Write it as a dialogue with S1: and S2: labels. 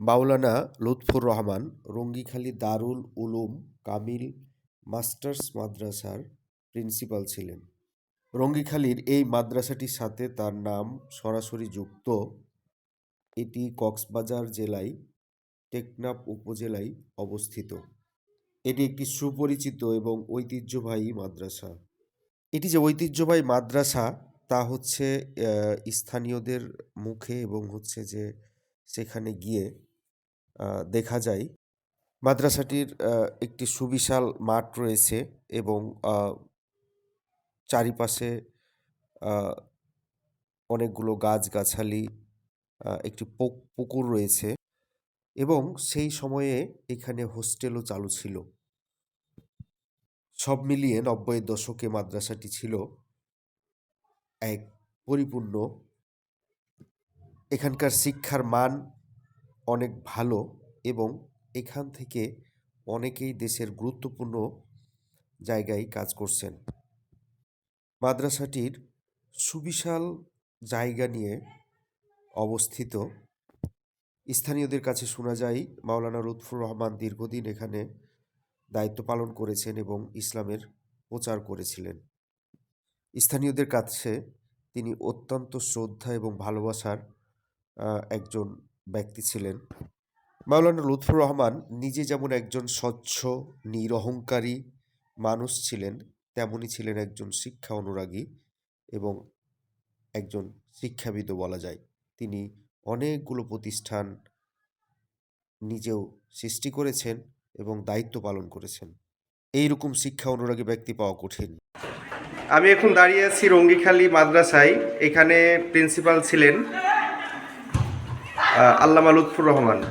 S1: মাওলানা Lutfur Rahman, Rangikhali Darul Uloom Kamil masters মাদ্রাসার principal ছিলেন। রঙ্গিখালীর এই মাদ্রাসাটির সাথে তার নাম সরাসরি যুক্ত এটি কক্সবাজার জেলায়, টেকনাফ উপজেলায় অবস্থিত। এটি একটি সুপরিচিত এবং ঐতিহ্যবাহী মাদ্রাসা। এটি যে ঐতিহ্যবাহী মাদ্রাসা তা হচ্ছে স্থানীয়দের মুখে এবং হচ্ছে যে সেখানে গিয়ে দেখা যায়। মাদ্রাসাটির একটি সুবিশাল মাঠ রয়েছে এবং চারিপাশে অনেকগুলো গাছগাছালি একটি পুক- পুকুর রয়েছে এবং সেই সময়ে এখানে হোস্টেলও চালু ছিল। সব মিলিয়ে নব্বইয়ের দশকে মাদ্রাসাটি ছিল এক পরিপূর্ণ, এখানকার শিক্ষার মান অনেক ভালো এবং এখান থেকে অনেকেই দেশের গুরুত্বপূর্ণ জায়গায় কাজ করছেন। মাদ্রাসাটির সুবিশাল জায়গা নিয়ে অবস্থিত। স্থানীয়দের কাছে শোনা যায়, মাওলানা লুৎফুর রহমান দীর্ঘদিন এখানে দায়িত্ব পালন করেছেন এবং ইসলামের প্রচার করেছিলেন। স্থানীয়দের কাছে তিনি অত্যন্ত শ্রদ্ধা এবং ভালোবাসার একজন ব্যক্তি ছিলেন। মাওলানা লুৎফুর রহমান নিজে যেমন একজন স্বচ্ছ, নিরহংকারী মানুষ ছিলেন তেমনই ছিলেন একজন শিক্ষা অনুরাগী এবং একজন শিক্ষাবিদও বলা যায়। তিনি অনেকগুলো প্রতিষ্ঠান নিজেও সৃষ্টি করেছেন এবং দায়িত্ব পালন করেছেন। এইরকম শিক্ষা অনুরাগী ব্যক্তি পাওয়া কঠিন।
S2: আমি এখন দাঁড়িয়ে আছি রঙ্গিখালী মাদ্রাসায়। এখানে প্রিন্সিপাল ছিলেন। আল্লামা লুৎফুর রহমান।